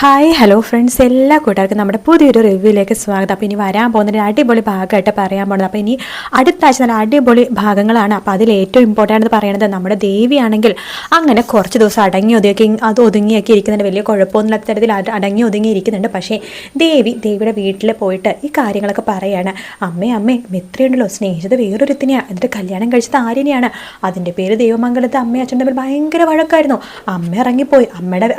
Hi hello friends എല്ലാ കൂട്ടുകാർക്കും നമ്മുടെ പുതിയൊരു റിവ്യൂയിലേക്ക് സ്വാഗതം. അപ്പോൾ ഇനി വരാൻ പോകുന്ന അടിപൊളി ഭാഗമായിട്ട് പറയാൻ പോകുന്നത്. അപ്പോൾ ഇനി അടുത്ത ആഴ്ച നല്ല അടിപൊളി ഭാഗങ്ങളാണ്. അപ്പോൾ അതിൽ ഏറ്റവും ഇമ്പോർട്ടന്റ് എന്ന് പറയുന്നത് നമ്മുടെ ദേവിയാണെങ്കിൽ അങ്ങനെ കുറച്ച് ദിവസം അടങ്ങി ഒതുക്കി അത് ഒതുങ്ങിയൊക്കെ ഇരിക്കുന്നുണ്ട്. വലിയ കുഴപ്പമൊന്നുമില്ലാത്ത തരത്തിൽ അടങ്ങി ഒതുങ്ങി ഇരിക്കുന്നുണ്ട്. പക്ഷേ ദേവി ദേവിയുടെ വീട്ടിൽ പോയിട്ട് ഈ കാര്യങ്ങളൊക്കെ പറയാണ്. അമ്മേ അമ്മേ മിത്രയുണ്ടല്ലോ. സ്നേഹിച്ചത് വേറൊരുത്തിനെയാണ് എന്നിട്ട് കല്യാണം കഴിച്ചത് ആര്യനെയാണ്. അതിന്റെ പേര് ദൈവമംഗലത്ത് അമ്മയും അച്ഛന്റെ തമ്മിൽ ഭയങ്കര വഴക്കായിരുന്നു. അമ്മ ഇറങ്ങിപ്പോയി. അമ്മയുടെ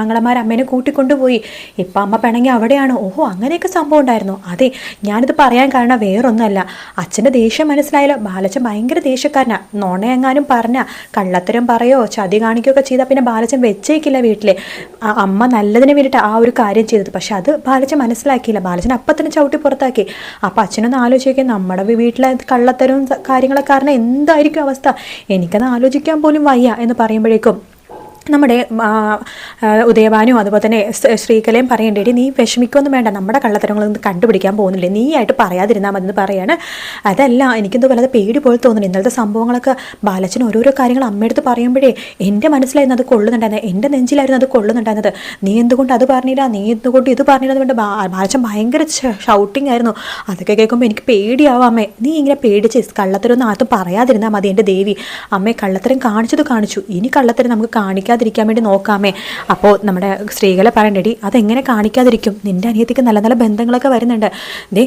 ആങ്ങളമാർ അമ്മേനെ കൂട്ടിക്കൊണ്ടുപോയി ഇപ്പം അമ്മ പിണങ്ങി അവിടെയാണ്. ഓഹോ അങ്ങനെയൊക്കെ സംഭവം ഉണ്ടായിരുന്നു. അതെ ഞാനിത് പറയാൻ കാരണം വേറൊന്നുമല്ല. അച്ഛന്റെ ദേഷ്യം മനസ്സിലായാലോ? ബാലച്ചൻ ഭയങ്കര ദേഷ്യക്കാരനാ. നോണയെങ്ങാനും പറഞ്ഞ കള്ളത്തരം പറയോ ചതി കാണിക്കുകയൊക്കെ ചെയ്താൽ പിന്നെ ബാലച്ചൻ വെച്ചേക്കില്ല വീട്ടിൽ അമ്മ നല്ലതിന് വേണ്ടിയിട്ട് ആ ഒരു കാര്യം ചെയ്തത്. പക്ഷെ അത് ബാലച്ചൻ മനസ്സിലാക്കിയില്ല. ബാലച്ചൻ അപ്പം തന്നെ ചവിട്ടി പുറത്താക്കി. അപ്പം അച്ഛനൊന്ന് ആലോചിക്കുക നമ്മുടെ വീട്ടിലെ കള്ളത്തരവും കാര്യങ്ങളൊക്കെ കാരണം എന്തായിരിക്കും അവസ്ഥ? എനിക്കത് ആലോചിക്കാൻ പോലും വയ്യ എന്ന് പറയുമ്പോഴേക്കും. നമ്മുടെ ഉദയഭാനും അതുപോലെ തന്നെ ശ്രീകലയും പറയേണ്ടി നീ വിഷമിക്കൊന്നും വേണ്ട നമ്മുടെ കള്ളത്തരങ്ങളൊന്നും കണ്ടുപിടിക്കാൻ പോകുന്നില്ല നീ ആയിട്ട് പറയാതിരുന്നാൽ മതി എന്ന് പറയാണ്. അതല്ല എനിക്കെന്തോ വല്ലാതെ പേടി പോലെ തോന്നുന്നു. ഇന്നലത്തെ സംഭവങ്ങളൊക്കെ ബാലച്ചൻ ഓരോരോ കാര്യങ്ങൾ അമ്മയെടുത്ത് പറയുമ്പോഴേ എന്റെ മനസ്സിലായിരുന്നു അത് കൊള്ളുന്നുണ്ടായിരുന്നത് എന്റെ നെഞ്ചിലായിരുന്നു അത് കൊള്ളുന്നുണ്ടായിരുന്നത്. നീ എന്തുകൊണ്ട് അത് പറഞ്ഞില്ല? നീ എന്തുകൊണ്ട് ഇത് പറഞ്ഞില്ല? എന്ന് ബാലച്ചൻ ഭയങ്കര ഷൗട്ടിംഗ് ആയിരുന്നു. അതൊക്കെ കേൾക്കുമ്പോൾ എനിക്ക് പേടിയാവും അമ്മേ. നീ ഇങ്ങനെ പേടിച്ച് കള്ളത്തരൊന്നും ആർത്തും പറയാതിരുന്നാൽ മതി എന്റെ ദേവി. അമ്മേ കള്ളത്തരം കാണിച്ചത് കാണിച്ചു. ഇനി കള്ളത്തരം നമുക്ക് കാണിക്കാതിരിക്കാൻ വേണ്ടി നോക്കാമേ. അപ്പോൾ നമ്മുടെ സ്ത്രീകളെ പറയേണ്ടി അതെങ്ങനെ കാണിക്കാതിരിക്കും? നിന്റെ അനിയത്തിക്ക് നല്ല നല്ല ബന്ധങ്ങളൊക്കെ വരുന്നുണ്ട്. ദേ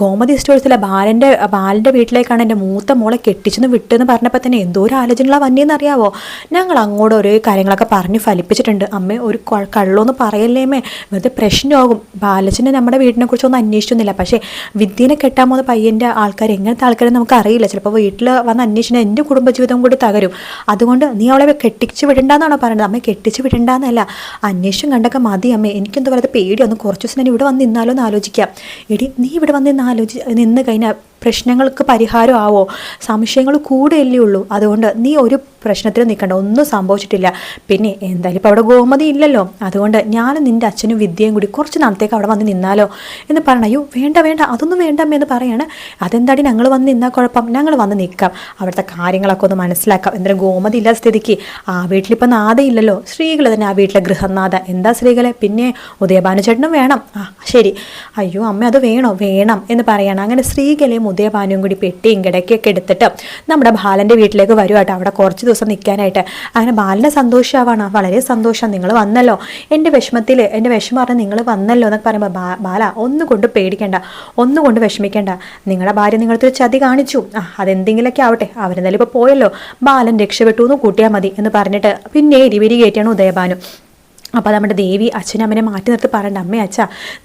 ഗോമതി സ്റ്റോഴ്സിലെ ബാലന്റെ ബാലന്റെ വീട്ടിലേക്കാണ് എന്റെ മൂത്ത മോളെ കെട്ടിച്ചെന്ന് വിട്ടെന്ന് പറഞ്ഞപ്പോൾ തന്നെ എന്തോ ഒരു ആലോചനകളാണ് വന്നേന്ന് അറിയാവോ? ഞങ്ങൾ അങ്ങോട്ട് ഓരോ കാര്യങ്ങളൊക്കെ പറഞ്ഞ് ഫലിപ്പിച്ചിട്ടുണ്ട്. അമ്മ ഒരു കള്ളോന്ന് പറയല്ലേമേ? വെറുതെ പ്രശ്നമാകും. ബാലച്ചനെ നമ്മുടെ വീടിനെ കുറിച്ചൊന്നും അന്വേഷിച്ചൊന്നുമില്ല. പക്ഷേ വിദ്യനെ കെട്ടാൻ പോകുന്ന പയ്യന്റെ ആൾക്കാർ എങ്ങനത്തെ ആൾക്കാരെന്ന് നമുക്ക് അറിയില്ല. ചിലപ്പോൾ വീട്ടിൽ വന്ന് അന്വേഷിച്ചാൽ എന്റെ കുടുംബജീവിതം കൂടി തകരും. അതുകൊണ്ട് നീ അവളെ കെട്ടിച്ച് വിടണ്ടെന്നാണോ പറയുന്നത് അമ്മ കെട്ടിച്ച് വിടണ്ടെന്നല്ല. അന്വേഷണം കണ്ടൊക്കെ മതി അമ്മേ. എനിക്കെന്തോ വലുത് പേടിയൊന്ന് കുറച്ച് ദിവസം ഞാൻ ഇവിടെ വന്ന് നിന്നാലോ എന്ന് ആലോചിക്കാം. എടി നീ ഇവിടെ വന്ന് നിന്ന് ആലോചി നിന്ന് കഴിഞ്ഞാൽ പ്രശ്നങ്ങൾക്ക് പരിഹാരം ആവോ? സംശയങ്ങൾ കൂടെയല്ലേ ഉള്ളൂ. അതുകൊണ്ട് നീ ഒരു പ്രശ്നത്തിനും നിൽക്കണ്ട. ഒന്നും സംഭവിച്ചിട്ടില്ല. പിന്നെ എന്തായാലും ഇപ്പോൾ അവിടെ ഗോമതി ഇല്ലല്ലോ. അതുകൊണ്ട് ഞാനും നിന്റെ അച്ഛനും വിദ്യയും കൂടി കുറച്ച് നാളത്തേക്ക് അവിടെ വന്ന് നിന്നാലോ എന്ന് പറഞ്ഞു അയ്യോ വേണ്ട വേണ്ട. അതൊന്നും വേണ്ട എന്ന് പറയാണ്. അതെന്താടി? ഞങ്ങൾ വന്ന് നിന്നാൽ കുഴപ്പം. ഞങ്ങൾ വന്ന് നിൽക്കാം. അവിടുത്തെ കാര്യങ്ങളൊക്കെ ഒന്ന് മനസ്സിലാക്കാം. എന്തായാലും ഗോമതി ഇല്ലാത്ത സ്ഥിതിക്ക് ആ വീട്ടിലിപ്പോൾ നാഥ ഇല്ലല്ലോ. സ്ത്രീകൾ തന്നെ ആ വീട്ടിലെ ഗൃഹനാഥ. എന്താ സ്ത്രീകളെ? പിന്നെ ഉദയഭാനുചേട്ടനും വേണം. ആ ശരി. അയ്യോ അമ്മ അത് വേണോ? വേണം എന്ന് പറയണം. അങ്ങനെ സ്ത്രീകളെയും ഉദയഭാനുവും കൂടി പെട്ടിയും കിടക്കൊക്കെ എടുത്തിട്ട് നമ്മുടെ ബാലന്റെ വീട്ടിലേക്ക് വരുവാട്ടോ അവിടെ കുറച്ച് ദിവസം നിൽക്കാനായിട്ട്. അങ്ങനെ ബാലിന്റെ സന്തോഷമാവാണ് വളരെ സന്തോഷം. നിങ്ങൾ വന്നല്ലോ. എന്റെ വിഷമത്തിൽ എന്റെ വിഷമം പറഞ്ഞാൽ നിങ്ങൾ വന്നല്ലോ എന്നൊക്കെ പറയുമ്പോൾ ബാല ഒന്നുകൊണ്ട് പേടിക്കേണ്ട. ഒന്നുകൊണ്ട് വിഷമിക്കേണ്ട. നിങ്ങളുടെ ഭാര്യ നിങ്ങളൊരു ചതി കാണിച്ചു. ആ അതെന്തെങ്കിലുമൊക്കെ ആവട്ടെ. അവരെന്തായാലും ഇപ്പോൾ പോയല്ലോ. ബാലൻ രക്ഷപ്പെട്ടു എന്ന് കൂട്ടിയാൽ മതി എന്ന് പറഞ്ഞിട്ട് പിന്നെ ഇരിവിരി കയറ്റിയാണ് ഉദയഭാനു അപ്പോൾ നമ്മുടെ ദേവി അച്ഛനും അമ്മനെ മാറ്റി നിർത്തി പറയണ്ട. അമ്മേ അച്ഛ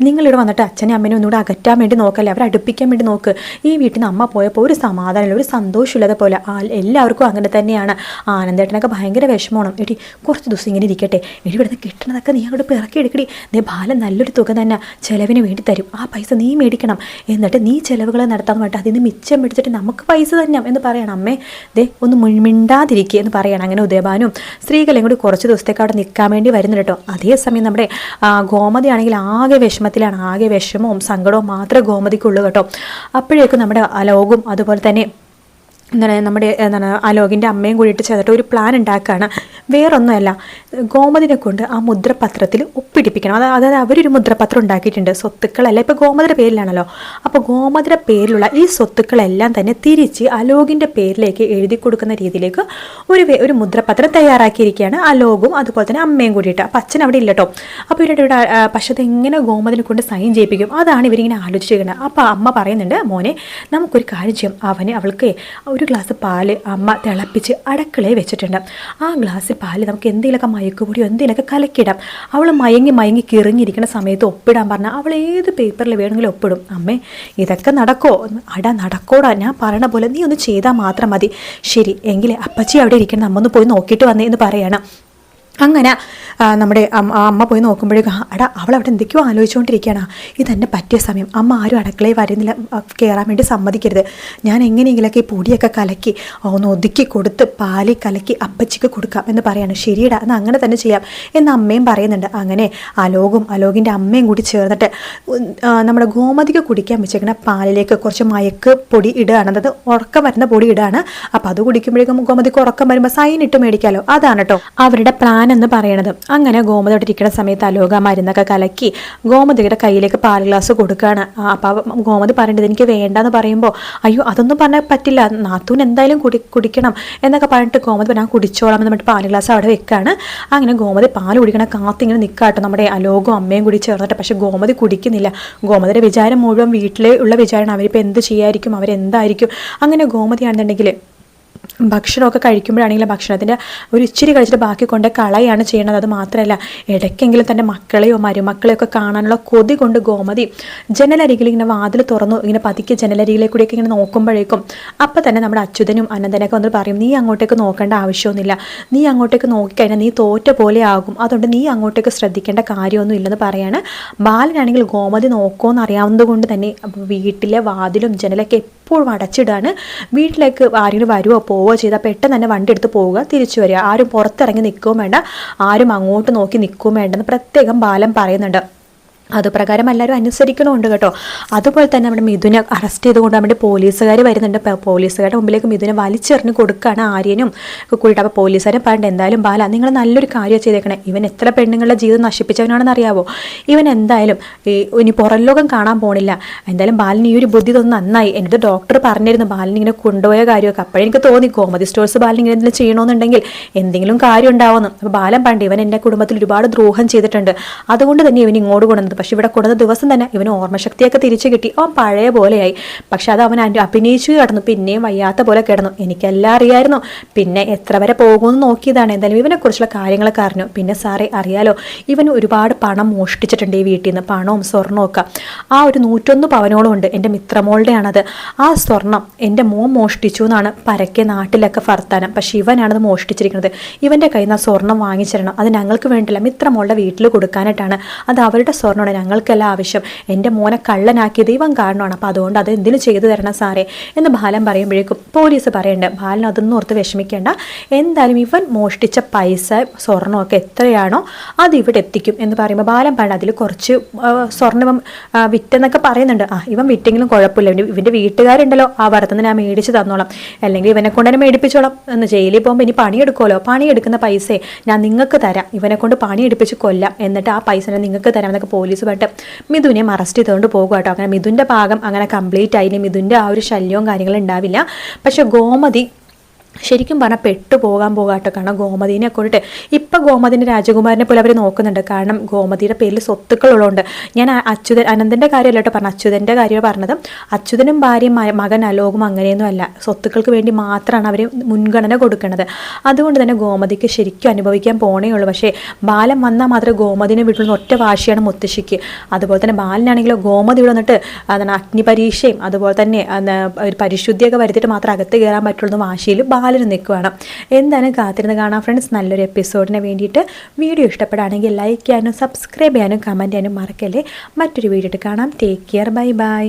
നിങ്ങളിവിടെ വന്നിട്ട് അച്ഛനെ അമ്മനെ ഒന്നുകൂടെ അകറ്റാൻ വേണ്ടി നോക്കല്ലേ? അവരെ അടുപ്പിക്കാൻ വേണ്ടി നോക്ക്. ഈ വീട്ടിൽ നിന്ന് അമ്മ പോയപ്പോൾ ഒരു സമാധാനമില്ല ഒരു സന്തോഷമില്ലാതെ പോലെ. എല്ലാവർക്കും അങ്ങനെ തന്നെയാണ്. ആനന്ദേട്ടനൊക്കെ ഭയങ്കര വിഷമമാണ്. എടി കുറച്ച് ദിവസം ഇങ്ങനെ ഇരിക്കട്ടെ. എടി ഇവിടുന്ന് കിട്ടണതൊക്കെ നീ അങ്ങോട്ട് പിറക്കി എടുക്കടി. ദേ ബാലൻ നല്ലൊരു തുക തന്നെ ചിലവിന് വേണ്ടി തരും. ആ പൈസ നീ മേടിക്കണം. എന്നിട്ട് നീ ചിലവുകൾ നടത്താൻ വേണ്ടി. അതിൽ നിന്ന് മിച്ചം പിടിച്ചിട്ട് നമുക്ക് പൈസ തന്നെയാം എന്ന് പറയണം. അമ്മേ ദേ ഒന്ന് മിണ്ടാതിരിക്കുക എന്ന് പറയണം. അങ്ങനെ ഉദയഭാനും സ്ത്രീകളെയും കൂടി കുറച്ച് ദിവസത്തേക്ക് അവിടെ നിൽക്കാൻ വേണ്ടി വരുന്നുണ്ട് കേട്ടോ. അതേസമയം നമ്മുടെ ആ, ഗോമതി ആണെങ്കിൽ ആകെ വിഷമത്തിലാണ്. ആകെ വിഷമവും സങ്കടവും മാത്രമേ ഗോമതിക്കുള്ളൂ കേട്ടോ. അപ്പോഴേക്കും നമ്മുടെ അലോകും അതുപോലെ തന്നെ എന്താണ് നമ്മുടെ എന്താണ് അലോകിന്റെ അമ്മയും കൂടിയിട്ട് ചേർത്തിട്ട് ഒരു പ്ലാൻ ഉണ്ടാക്കുകയാണ് വേറൊന്നുമല്ല ഗോമതിനെ കൊണ്ട് ആ മുദ്രപത്രത്തിൽ ഒപ്പിടിപ്പിക്കണം. അതായത് അതായത് അവരൊരു മുദ്രപത്രം ഉണ്ടാക്കിയിട്ടുണ്ട് സ്വത്തുക്കളല്ല. ഇപ്പോൾ ഗോമതിയുടെ പേരിലാണല്ലോ. അപ്പോൾ ഗോമതിയുടെ പേരിലുള്ള ഈ സ്വത്തുക്കളെല്ലാം തന്നെ തിരിച്ച് അലോകിന്റെ പേരിലേക്ക് എഴുതി കൊടുക്കുന്ന രീതിയിലേക്ക് ഒരു ഒരു മുദ്രപത്രം തയ്യാറാക്കിയിരിക്കുകയാണ് അലോകും അതുപോലെ തന്നെ അമ്മയും കൂടിയിട്ട്. അപ്പം അച്ഛൻ അവിടെ ഇല്ലട്ടോ. അപ്പോൾ ഇവരുടെ ഇവിടെ പക്ഷേ അതെങ്ങനെ ഗോമതിനെ കൊണ്ട് സൈൻ ചെയ്യിപ്പിക്കും? അതാണ് ഇവരിങ്ങനെ ആലോചിച്ചിരിക്കുന്നത് അപ്പോൾ അമ്മ പറയുന്നുണ്ട് മോനെ നമുക്കൊരു കാര്യം ചെയ്യാം. അവന് അവൾക്ക് ഒരു ഗ്ലാസ് പാൽ അമ്മ തിളപ്പിച്ച് അടക്കളയിൽ വെച്ചിട്ടുണ്ട്. ആ ഗ്ലാസ്സിൽ പാൽ നമുക്ക് എന്തെങ്കിലുമൊക്കെ മയക്കുപൊടിയോ എന്തെങ്കിലുമൊക്കെ കലക്കിടാം അവൾ മയങ്ങി മയങ്ങി കിറങ്ങിയിരിക്കുന്ന സമയത്ത് ഒപ്പിടാൻ പറഞ്ഞാൽ അവൾ ഏത് പേപ്പറിൽ വേണമെങ്കിലും ഒപ്പിടും. അമ്മേ ഇതൊക്കെ നടക്കോ? അട നടക്കോടാ. ഞാൻ പറയണ പോലെ നീ ഒന്ന് ചെയ്താൽ മാത്രം മതി. ശരി എങ്കിലേ അപ്പച്ചി അവിടെ ഇരിക്കണം നമ്മൊന്ന് പോയി നോക്കിയിട്ട് വന്നേ എന്ന് പറയണം. അങ്ങനെ നമ്മുടെ അമ്മ പോയി നോക്കുമ്പോഴേക്കും അടാ അവൾ അവിടെ എന്തൊക്കെയോ ആലോചിച്ചുകൊണ്ടിരിക്കുകയാണ് ഇതെന്നെ പറ്റിയ സമയം. അമ്മ ആരും അടുക്കളയിൽ വരുന്നില്ല. കയറാൻ വേണ്ടി സമ്മതിക്കരുത്. ഞാൻ എങ്ങനെയെങ്കിലൊക്കെ ഈ പൊടിയൊക്കെ കലക്കി ഒന്ന് ഒതുക്കി കൊടുത്ത് പാലി കലക്കി അപ്പച്ചിക്ക് കൊടുക്കാം എന്ന് പറയാണ്. ശരിയടാ എന്നാൽ അങ്ങനെ തന്നെ ചെയ്യാം. എന്ന് അമ്മയും പറയുന്നുണ്ട്. അങ്ങനെ അലോകും അലോകിന്റെ അമ്മയും കൂടി ചേർന്നിട്ട് നമ്മുടെ ഗോമതിക്ക് കുടിക്കാൻ വെച്ചേക്കുന്ന പാലിലേക്ക് കുറച്ച് മയക്ക് പൊടി ഇടുകയാണ്. അതായത് ഉറക്കം വരുന്ന പൊടി ഇടുകയാണ്. അപ്പോൾ അത് കുടിക്കുമ്പോഴേക്കും ഗോമതിക്ക് ഉറക്കം വരുമ്പോൾ സൈൻ ഇട്ട് മേടിക്കാമല്ലോ അതാണ് കേട്ടോ അവരുടെ പ്ലാൻ ഞാനെന്ന് പറയണത്. അങ്ങനെ ഗോമതി അവിടെ ഇരിക്കുന്ന സമയത്ത് അലോക മരുന്നൊക്കെ കലക്കി ഗോമതിയുടെ കയ്യിലേക്ക് പാൽ ഗ്ലാസ് കൊടുക്കുകയാണ് അപ്പോൾ ഗോമതി പറയേണ്ടത് എനിക്ക് വേണ്ടെന്ന് പറയുമ്പോൾ അയ്യോ അതൊന്നും പറഞ്ഞാൽ പറ്റില്ല. നാത്തൂൻ എന്തായാലും കുടി കുടിക്കണം. എന്നൊക്കെ പറഞ്ഞിട്ട് ഗോമതി പറഞ്ഞാൽ കുടിച്ചോളാം എന്ന് പറഞ്ഞിട്ട് പാൽ ഗ്ലാസ് അവിടെ വെക്കുകയാണ് അങ്ങനെ ഗോമതി പാൽ കുടിക്കണ കാത്തിങ്ങനെ നിൽക്കാട്ടോ നമ്മുടെ അലോകവും അമ്മയും കൂടി ചേർന്നിട്ട്. പക്ഷേ ഗോമതി കുടിക്കുന്നില്ല. ഗോമതിയുടെ വിചാരം മുഴുവൻ വീട്ടിലുള്ള വിചാരമാണ്. അവരിപ്പോൾ എന്ത് ചെയ്യായിരിക്കും? അവരെന്തായിരിക്കും? അങ്ങനെ ഗോമതിയാണെന്നുണ്ടെങ്കിൽ ഭക്ഷണമൊക്കെ കഴിക്കുമ്പോഴാണെങ്കിലും ഭക്ഷണത്തിന്റെ ഒരു ഇച്ചിരി കഴിച്ചിട്ട് ബാക്കി കൊണ്ട് കളയാണ് ചെയ്യണത്. അത് മാത്രമല്ല ഇടയ്ക്കെങ്കിലും തന്റെ മക്കളെയോ മരുമക്കളെയോ ഒക്കെ കാണാനുള്ള കൊതി കൊണ്ട് ഗോമതി ജനലരികിൽ ഇങ്ങനെ വാതിൽ തുറന്നു ഇങ്ങനെ പതുക്കെ കൂടിയൊക്കെ ഇങ്ങനെ നോക്കുമ്പോഴേക്കും അപ്പം തന്നെ നമ്മുടെ അച്യുതനും അനന്തനൊക്കെ വന്ന് പറയും നീ അങ്ങോട്ടേക്ക് നോക്കേണ്ട ആവശ്യമൊന്നുമില്ല. നീ അങ്ങോട്ടേക്ക് നോക്കിക്കഴിഞ്ഞാൽ നീ തോറ്റ പോലെ ആകും. അതുകൊണ്ട് നീ അങ്ങോട്ടേക്ക് ശ്രദ്ധിക്കേണ്ട കാര്യമൊന്നും ഇല്ലെന്ന് പറയാണ്. ബാലനാണെങ്കിൽ ഗോമതി നോക്കുമെന്ന് അറിയാവുന്നത് കൊണ്ട് തന്നെ വീട്ടിലെ വാതിലും ജനലൊക്കെ എപ്പോഴും അടച്ചിടാണ്. വീട്ടിലേക്ക് ആരെങ്കിലും വരുവോ പോവോ ചെയ്താൽ പെട്ടെന്ന് തന്നെ വണ്ടി എടുത്ത് പോവുക തിരിച്ചു വരിക. ആരും പുറത്തിറങ്ങി നിൽക്കുകയും വേണ്ട. ആരും അങ്ങോട്ട് നോക്കി നിൽക്കുകയും വേണ്ടെന്ന് പ്രത്യേകം ബാലം പറയുന്നുണ്ട്. അതുപ്രകാരം എല്ലാവരും അനുസരിക്കണമുണ്ട് കേട്ടോ. അതുപോലെ തന്നെ നമ്മുടെ മിഥുനെ അറസ്റ്റ് ചെയ്തുകൊണ്ട് നമ്മുടെ പോലീസുകാർ വരുന്നുണ്ട്. പോലീസുകാരുടെ മുമ്പിലേക്ക് മിഥുനെ വലിച്ചെറിഞ്ഞ് കൊടുക്കുകയാണ് ആര്യനും കൂടിയിട്ട്. അപ്പോൾ പോലീസുകാരെ പറഞ്ഞിട്ട് എന്തായാലും ബാല നിങ്ങൾ നല്ലൊരു കാര്യം ചെയ്തേക്കണേ. ഇവൻ എത്ര പെണ്ണുങ്ങളുടെ ജീവിതം നശിപ്പിച്ചവനാണെന്ന് അറിയാവോ? ഇവൻ എന്തായാലും ഈ ഇനി പുറം ലോകം കാണാൻ പോണില്ല. എന്തായാലും ബാലിന് ഈ ഒരു ബുദ്ധി തോന്നുന്നു നന്നായി. എന്നിട്ട് ഡോക്ടർ പറഞ്ഞിരുന്നു ബാലിന് ഇങ്ങനെ കൊണ്ടുപോയ കാര്യമൊക്കെ. അപ്പോഴെനിക്ക് തോന്നി കോമതി സ്റ്റോഴ്സ് ബാലിന് ഇങ്ങനെ എന്തെങ്കിലും ചെയ്യണമെന്നുണ്ടെങ്കിൽ എന്തെങ്കിലും കാര്യം ഉണ്ടാവുമെന്ന്. അപ്പോൾ ബാലൻ പണ്ട് ഇവൻ എന്റെ കുടുംബത്തിൽ ഒരുപാട് ദ്രോഹം ചെയ്തിട്ടുണ്ട്. അതുകൊണ്ട് തന്നെ ഇവൻ ഇങ്ങോട്ട് കൊണ്ടുവന്നത്. പക്ഷെ ഇവിടെ കൊടുത്ത ദിവസം തന്നെ ഇവന് ഓർമ്മശക്തിയൊക്കെ തിരിച്ചു കിട്ടി. അവൻ പഴയ പോലെയായി. പക്ഷെ അത് അവൻ അഭിനയിച്ചു കിടന്നു. പിന്നെയും വയ്യാത്ത പോലെ കിടന്നു. എനിക്കെല്ലാം അറിയായിരുന്നു. പിന്നെ എത്ര വരെ പോകുമെന്ന് നോക്കിയതാണ്. എന്തായാലും ഇവനെക്കുറിച്ചുള്ള കാര്യങ്ങളൊക്കെ അറിഞ്ഞു. പിന്നെ സാറേ അറിയാലോ ഇവൻ ഒരുപാട് പണം മോഷ്ടിച്ചിട്ടുണ്ട് ഈ വീട്ടിൽ നിന്ന്. പണവും സ്വർണവും ഒക്കെ. ആ ഒരു നൂറ്റൊന്ന് പവനോളം ഉണ്ട് എന്റെ മിത്രമോളുടെയാണത്. ആ സ്വർണം എന്റെ മോൻ മോഷ്ടിച്ചു എന്നാണ് പരക്കെ നാട്ടിലൊക്കെ ഭർത്താനം പക്ഷെ ഇവനാണത് മോഷ്ടിച്ചിരിക്കുന്നത്. ഇവന്റെ കയ്യിൽ നിന്ന് ആ സ്വർണം വാങ്ങിച്ചിരണം. അത് ഞങ്ങൾക്ക് വേണ്ടില്ല മിത്രമോളുടെ വീട്ടിൽ കൊടുക്കാനായിട്ടാണ്. അത് അവരുടെ സ്വർണമാണ് ഞങ്ങൾക്ക് ഞങ്ങൾക്കല്ല ആവശ്യം. എന്റെ മോനെ കള്ളനാക്കിയ ദൈവം കാരണമാണ്. അപ്പോൾ അതുകൊണ്ട് അത് എന്തിനു ചെയ്തു തരണം സാറേ? എന്ന് ബാലൻ പറയുമ്പോഴേക്കും പോലീസ് പറയണ്ട. ബാലൻ അതൊന്നും ഓർത്ത് വിഷമിക്കേണ്ട. എന്തായാലും ഇവൻ മോഷ്ടിച്ച പൈസ സ്വർണമൊക്കെ എത്രയാണോ അത് ഇവിടെ എത്തിക്കും എന്ന് പറയുമ്പോൾ ബാലൻ പാട് അതിൽ കുറച്ച് സ്വർണം വിറ്റെന്നൊക്കെ പറയുന്നുണ്ട്. ആ ഇവൻ വിറ്റെങ്കിലും കുഴപ്പമില്ല. ഇവന്റെ വീട്ടുകാരുണ്ടല്ലോ. ആ വറുത്തുനിന്ന് ഞാൻ മേടിച്ച് തന്നോളാം. അല്ലെങ്കിൽ ഇവനെ കൊണ്ട് തന്നെ മേടിപ്പിച്ചോളാം എന്ന് ജയിലിൽ പോകുമ്പോൾ ഇനി പണിയെടുക്കുമല്ലോ. പണിയെടുക്കുന്ന പൈസയെ ഞാൻ നിങ്ങൾക്ക് തരാം. ഇവനെ കൊണ്ട് പണിയെടുപ്പിച്ച് കൊല്ലാം. എന്നിട്ട് ആ പൈസ നിങ്ങൾക്ക് തരാം എന്നൊക്കെ പോലീസ് പറഞ്ഞിട്ട് മിഥുനെ അറസ്റ്റ് ചെയ്തുകൊണ്ട് പോകുക കേട്ടോ അങ്ങനെ മിഥുന്റെ ഭാഗം അങ്ങനെ കംപ്ലീറ്റ് ആയി മിഥുന്റെ ആ ഒരു ശല്യവും കാര്യങ്ങളും ഉണ്ടാവില്ല. പക്ഷേ ഗോമതി ശരിക്കും പറഞ്ഞാൽ പെട്ടു പോകാൻ പോകാട്ടോ. കാരണം ഗോമതിനെ കൊണ്ടിട്ട് ഇപ്പം ഗോമതിന്റെ രാജകുമാരനെ പോലെ അവർ നോക്കുന്നുണ്ട്. കാരണം ഗോമതിയുടെ പേരിൽ സ്വത്തുക്കളുള്ളതുകൊണ്ട് ഞാൻ അച്യുതൻ അനന്തന്റെ കാര്യമല്ല കേട്ടോ പറഞ്ഞു അച്യുതന്റെ കാര്യം പറഞ്ഞത്. അച്യുതനും ഭാര്യയും മകൻ അലോകും അങ്ങനെയൊന്നും അല്ല. സ്വത്തുക്കൾക്ക് വേണ്ടി മാത്രമാണ് അവർ മുൻഗണന കൊടുക്കുന്നത് അതുകൊണ്ട് തന്നെ ഗോമതിക്ക് ശരിക്കും അനുഭവിക്കാൻ പോണേ ഉള്ളൂ. പക്ഷേ ബാലൻ വന്നാൽ മാത്രമേ ഗോമതിനെ വീട്ടിൽ ഒറ്റ വാശിയാണ് മുത്തശ്ശിക്ക്. അതുപോലെ തന്നെ ബാലനാണെങ്കിലോ ഗോമതി ഇവിടെ വന്നിട്ട് എന്താണ് അഗ്നിപരീക്ഷയും അതുപോലെ തന്നെ പരിശുദ്ധിയൊക്കെ വരുത്തിയിട്ട് മാത്രം അകത്ത് കയറാൻ പറ്റുള്ളൂ വാശിയിൽ ബാലന് നിൽക്കുകയാണ് എന്തായാലും കാത്തിരുന്ന് കാണാം ഫ്രണ്ട്സ് നല്ലൊരു എപ്പിസോഡിന് വേണ്ടിയിട്ട് വീഡിയോ ഇഷ്ടപ്പെടുകയാണെങ്കിൽ ലൈക്ക് ചെയ്യാനും സബ്സ്ക്രൈബ് ചെയ്യാനും കമന്റ് ചെയ്യാനും മറക്കല്ലേ. മറ്റൊരു വീഡിയോ കാണാം. Take care bye bye